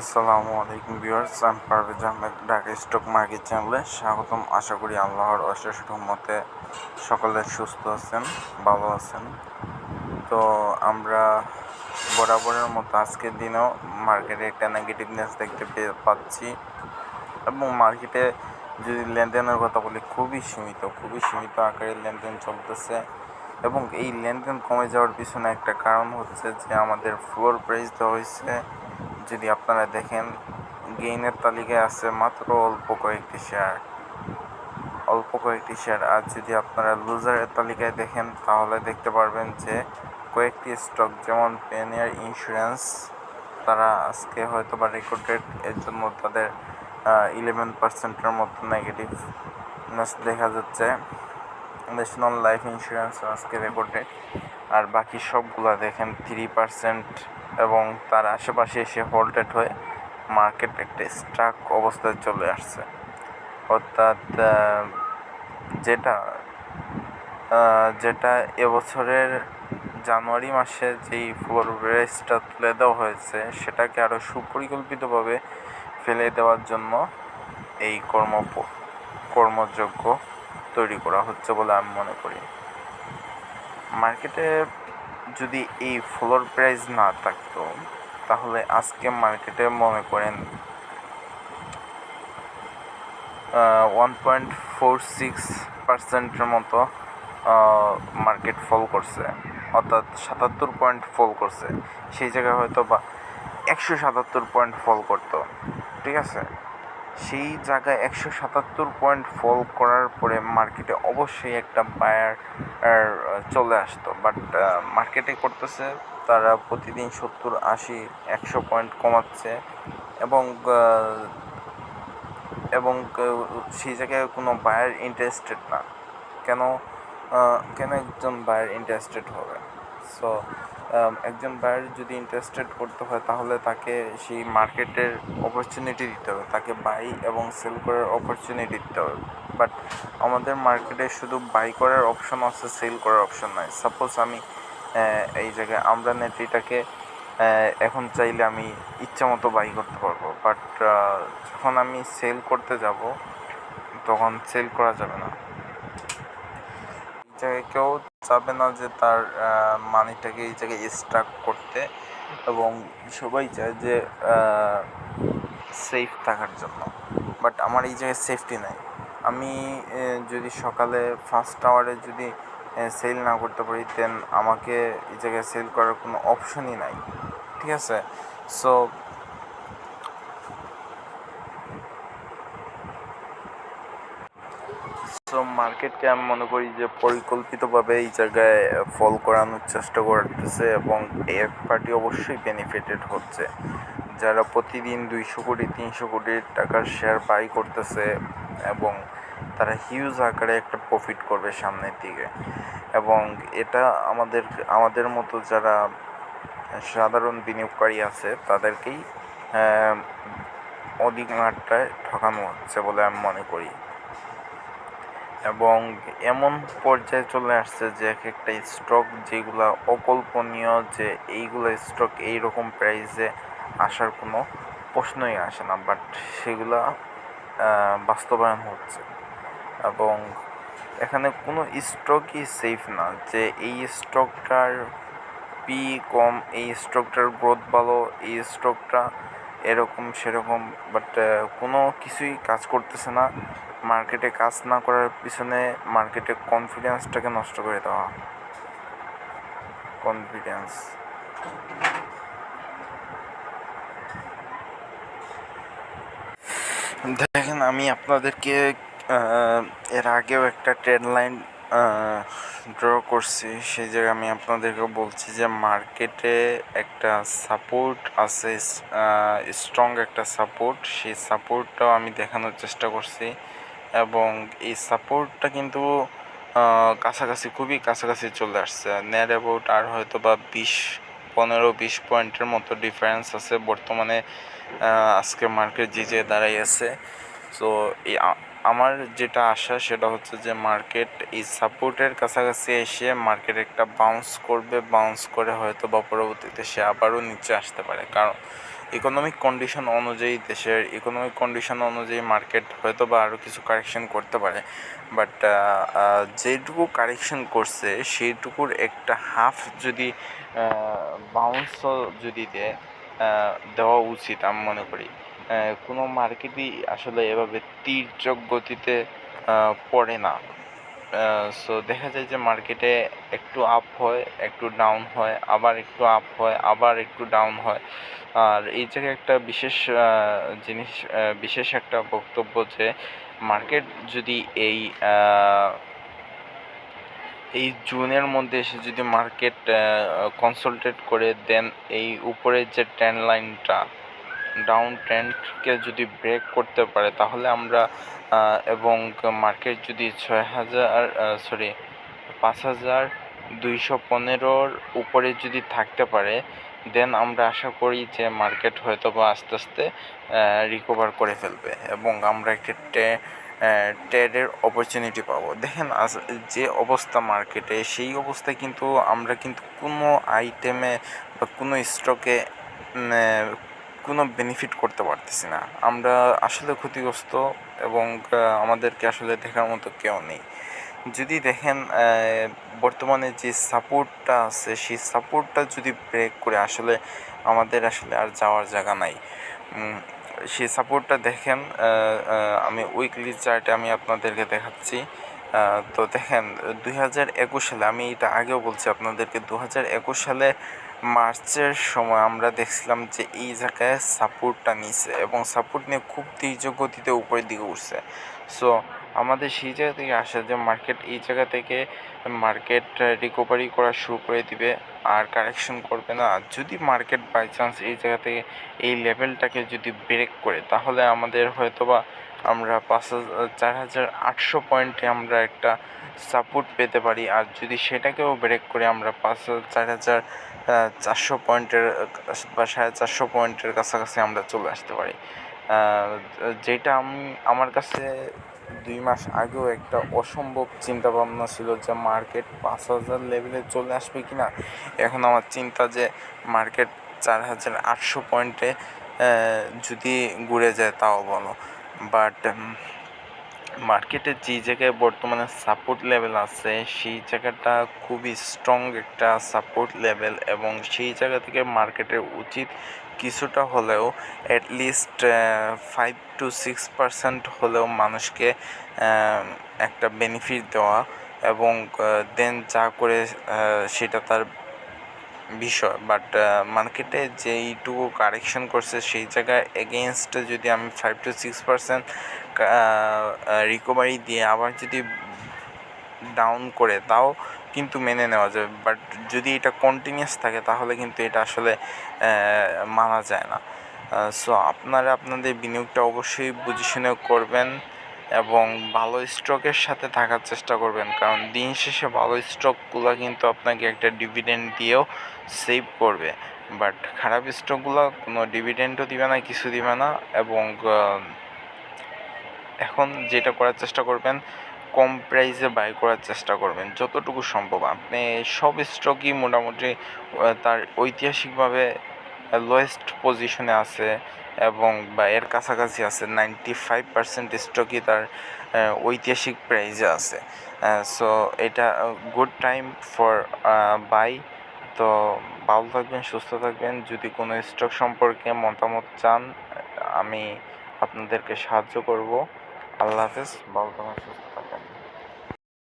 আসসালামু আলাইকুম ভিউয়ার্স, আমি পারভেজ আহমেদ, ঢাকা স্টক মার্কেট চ্যানেলে স্বাগতম। আশা করি আল্লাহর অশেষ রহমতে সকলে সুস্থ আছেন, ভালো আছেন। তো আমরা বরাবরের মতো আজকের দিনেও মার্কেটে একটা নেগেটিভনেস দেখতে পেয়ে পাচ্ছি এবং মার্কেটে যদি লেনদেনের কথা বলি, খুবই সীমিত খুবই সীমিত আকারে লেনদেন চলতেছে এবং এই লেনদেন কমে যাওয়ার পিছনে একটা কারণ হচ্ছে যে আমাদের ফ্লোর প্রাইস দেওয়া হয়েছে যদি আপনারা দেখেন, গেইনের তালিকায় আছে মাত্র অল্প কয়েকটি শেয়ার। অল্প কয়েকটি শেয়ার। আর যদি আপনারা লুজারের তালিকায় দেখেন, তাহলে দেখতে পারবেন যে কয়েকটি স্টক, যেমন পেনিয়ার ইন্স্যুরেন্স তারা আজকে হয়তো বা রেকর্ডেড এর জন্য তাদের ইলেভেন পার্সেন্টের মতো নেগেটিভনেস দেখা যাচ্ছে। ন্যাশনাল লাইফ ইন্স্যুরেন্স আজকে রেকর্ডেড আর বাকি সবগুলা দেখেন থ্রি পার্সেন্ট এবং তার আশেপাশে এসে হোল্টেড হয়ে মার্কেট একটা স্ট্রাক অবস্থায় চলে আসছে। অর্থাৎ যেটা যেটা এবছরের জানুয়ারি মাসে যেই ফ্লোর রেসটা তুলে দেওয়া হয়েছে, সেটাকে আরও সুপরিকল্পিতভাবে ফেলে দেওয়ার জন্য এই কর্ম কর্মযোগ্য তৈরি করা হচ্ছে বলে আমি মনে করি। মার্কেটে যদি এই ফ্লোর প্রাইস না থাকতো, তাহলে আজকে মার্কেটে মনে করেন ওয়ান পয়েন্ট ফোর সিক্স পার্সেন্টের মতো মার্কেট ফল করছে। অর্থাৎ সাতাত্তর পয়েন্ট ফল করছে। সেই জায়গায় হয়তো বা একশো সাতাত্তর পয়েন্ট ফল করতো। ঠিক আছে? সেই জায়গায় একশো সাতাত্তর পয়েন্ট ফল করার পরে মার্কেটে অবশ্যই একটা বায়ার চলে আসতো। বাট মার্কেটে করতেছে, তারা প্রতিদিন সত্তর, আশি, একশো পয়েন্ট কমাচ্ছে। এবং এবং সেই জায়গায় কোনো বায়ার ইন্টারেস্টেড না। কেন কেন একজন বায়ার ইন্টারেস্টেড হবে? সো একজন বায়ার যদি ইন্টারেস্টেড করতে হয়, তাহলে তাকে সেই মার্কেটের অপরচুনিটি দিতে হবে। তাকে বাই এবং সেল করার অপরচুনিটি দিতে হবে। বাট আমাদের মার্কেটে শুধু বাই করার অপশন আছে সেল করার অপশন নাই। সাপোজ আমি এই জায়গায় আমরা নেট্রিটাকে এখন চাইলে আমি ইচ্ছা মতো বাই করতে পারব। বাট যখন আমি সেল করতে যাব, তখন সেল করা যাবে না। জায়গায় কেউ চাবে না যে তার মানিটাকে এই জায়গায় স্টাক করতে এবং সবাই চায় যে সেফ থাকার জন্য। বাট আমার এই জায়গায় সেফটি নাই। আমি যদি সকালে ফার্স্ট আওয়ারে যদি সেল না করতে পারি দেন আমাকে এই জায়গায় সেল করার কোনো অপশনই নাই। ঠিক আছে? সো সো মার্কেটকে আমি মনে করি যে পরিকল্পিতভাবে এই জায়গায় ফল করানোর চেষ্টা করতেছে এবং এক পার্টি অবশ্যই বেনিফিটেড হচ্ছে। যারা প্রতিদিন দুইশো কোটি, তিনশো কোটি টাকার শেয়ার বাই করতেছে এবং তারা হিউজ আকারে একটা প্রফিট করবে সামনের দিকে। এবং এটা আমাদের আমাদের মতো যারা সাধারণ বিনিয়োগকারী আছে, তাদেরকেই অধিক মাত্রায় ঠকানো হচ্ছে বলে আমি মনে করি। এবং এমন পর্যায়ে চলে আসছে যে এক একটা স্টক যেগুলো অকল্পনীয় যে এইগুলো স্টক এইরকম প্রাইসে আসার কোনো প্রশ্নই আসে না বাট সেগুলা বাস্তবায়ন হচ্ছে। এবং এখানে কোনো স্টকই সেফ না যে এই স্টকটার পি কম, এই স্টকটার গ্রোথ ভালো, এই স্টকটা এরকম সেরকম বাট কোনো কিছুই কাজ করতেছে না। মার্কেটে কাজ না করার পিছনে মার্কেটে কনফিডেন্সটাকে নষ্ট করে দেওয়া। কনফিডেন্স দেখেন, আমি আপনাদেরকে এর আগেও একটা ট্রেড লাইন ড্র করছি। সেই জায়গায় আমি আপনাদেরকে বলছি যে মার্কেটে একটা সাপোর্ট আছে স্ট্রং একটা সাপোর্ট সেই সাপোর্টটাও আমি দেখানোর চেষ্টা করছি। এবং এই সাপোর্টটা কিন্তু কাছাকাছি, খুবই কাছাকাছি চলে আসছে। নেট অ্যাবাউট আর হয়তো বা বিশ, পনেরো, বিশ পয়েন্টের মতো ডিফারেন্স আছে বর্তমানে আজকে মার্কেট যে যে দাঁড়াই আছে। সো এই আমার যেটা আশা সেটা হচ্ছে যে মার্কেট এই সাপোর্টের কাছাকাছি এসে মার্কেট একটা বাউন্স করবে বাউন্স করে হয়তো বা পরবর্তীতে সে আবারও নিচে আসতে পারে। কারণ ইকোনমিক কন্ডিশন অনুযায়ী দেশের ইকোনমিক কন্ডিশন অনুযায়ী মার্কেট হয়তো বা আরও কিছু কারেকশন করতে পারে। বাট যেটুকু কারেকশন করছে, সেইটুকুর একটা হাফ যদি বাউন্সও যদি দেয় দেওয়া উচিত আমি মনে করি। কোনো মার্কেটই আসলে এভাবে তীর্যক গতিতে পড়ে না। সো দেখা যায় যে মার্কেটে একটু আপ হয়, একটু ডাউন হয়, আবার একটু আপ হয়, আবার একটু ডাউন হয়। আর এই জায়গায় একটা বিশেষ জিনিস বিশেষ একটা বক্তব্য যে মার্কেট যদি এই এই জুনের মধ্যে এসে যদি মার্কেট কনসলটেট করে দেন এই উপরের যে ট্রেন লাইনটা ডাউন ট্রেন্ডকে যদি ব্রেক করতে পারে, তাহলে আমরা এবং মার্কেট যদি ছয় হাজার সরি পাঁচ হাজার দুইশো পনেরোর উপরে যদি থাকতে পারে দেন আমরা আশা করি যে মার্কেট হয়তো বা আস্তে আস্তে রিকভার করে ফেলবে এবং আমরা একটি ট্রেডের অপরচুনিটি পাবো। দেখেন, আজ যে অবস্থা মার্কেটে সেই অবস্থায় কিন্তু আমরা কিন্তু কোনো আইটেমে বা কোনো স্টকে কোনো বেনিফিট করতে পারতেছি না। আমরা আসলে ক্ষতিগ্রস্ত এবং আমাদেরকে আসলে দেখার মতো কেউ নেই। যদি দেখেন বর্তমানে যে সাপোর্টটা আছে, সেই সাপোর্টটা যদি ব্রেক করে আসলে আমাদের আসলে আর যাওয়ার জায়গা নাই। সেই সাপোর্টটা দেখেন আমি উইকলি চার্টে আমি আপনাদেরকে দেখাচ্ছি। তো দেখেন, দুই হাজার একুশ সালে, আমি এটা আগেও বলছি আপনাদেরকে দু হাজার একুশ সালে মার্চের সময় আমরা দেখছিলাম যে এই জায়গায় সাপোর্টটা নিছে এবং সাপোর্ট নিয়ে খুব তীর্য গতিতে উপরের দিকে উঠছে। সো আমাদের সেই জায়গা থেকে আসা যে মার্কেট এই জায়গা থেকে মার্কেট রিকভারি করা শুরু করে দিবে আর কারেকশন করবে না। যদি মার্কেট বাই চান্স এই জায়গা থেকে এই লেভেলটাকে যদি ব্রেক করে, তাহলে আমাদের হয়তো বা আমরা পাঁচ হাজার, চার হাজার আটশো পয়েন্টে আমরা একটা সাপোর্ট পেতে পারি। আর যদি সেটাকেও ব্রেক করে আমরা পাঁচ চার হাজার চারশো পয়েন্টের, বা সাড়ে চারশো পয়েন্টের কাছাকাছি আমরা চলে আসতে পারি। যেটা আমি, আমার কাছে দুই মাস আগেও একটা অসম্ভব চিন্তা ভাবনা ছিল যে মার্কেট পাঁচ হাজার লেভেলে চলে আসবে কি না এখন আমার চিন্তা যে মার্কেট চার হাজার আটশো পয়েন্টে যদি ঘুরে যায় তাও বলো। বাট মার্কেটে যে জায়গায় বর্তমানে সাপোর্ট লেভেল আছে, সেই জায়গাটা খুবই স্ট্রং একটা সাপোর্ট লেভেল এবং সেই জায়গা থেকে মার্কেটের উচিত কিছুটা হলেও at least five to six percent হলেও মানুষকে একটা বেনিফিট দেওয়া এবং দেন যা করে সেটা তার বিষয় বাট মার্কেটে যেইটুকু কারেকশন করছে সেই জায়গায় এগেনস্টে যদি আমি five to six percent recovery দিয়ে আবার যদি ডাউন করে, তাও কিন্তু মেনে নেওয়া যাবে বাট যদি এটা কন্টিনিউয়াস থাকে, তাহলে কিন্তু এটা আসলে মানা যায় না। সো আপনারা আপনাদের বিনিয়োগটা অবশ্যই বুঝে শুনে করবেন। এবং ভালো স্টকের সাথে থাকার চেষ্টা করবেন। কারণ দিন শেষে ভালো স্টকগুলো কিন্তু আপনাকে একটা ডিভিডেন্ড দিয়েও সেভ করবে। বাট খারাপ স্টকগুলো কোনো ডিভিডেন্ডও দিবে না, কিছু দিবে না এবং এখন যেটা করার চেষ্টা করবেন, কম প্রাইসে বাই করার চেষ্টা করবেন, যতটুকু সম্ভব। আপনি সব স্টকই মোটামুটি তার ঐতিহাসিকভাবে লোয়েস্ট পজিশনে আছে। এবং বা এর কাছাকাছি আছে নাইনটি ফাইভ পার্সেন্ট স্টকই তার ঐতিহাসিক প্রাইজে আছে। সো এটা গুড টাইম ফর বাই তো, ভালো থাকবেন, সুস্থ থাকবেন। যদি কোনো স্টক সম্পর্কে মতামত চান, আমি আপনাদেরকে সাহায্য করব। আল্লাহ হাফেজ, ভালো থাকুন সুস্থ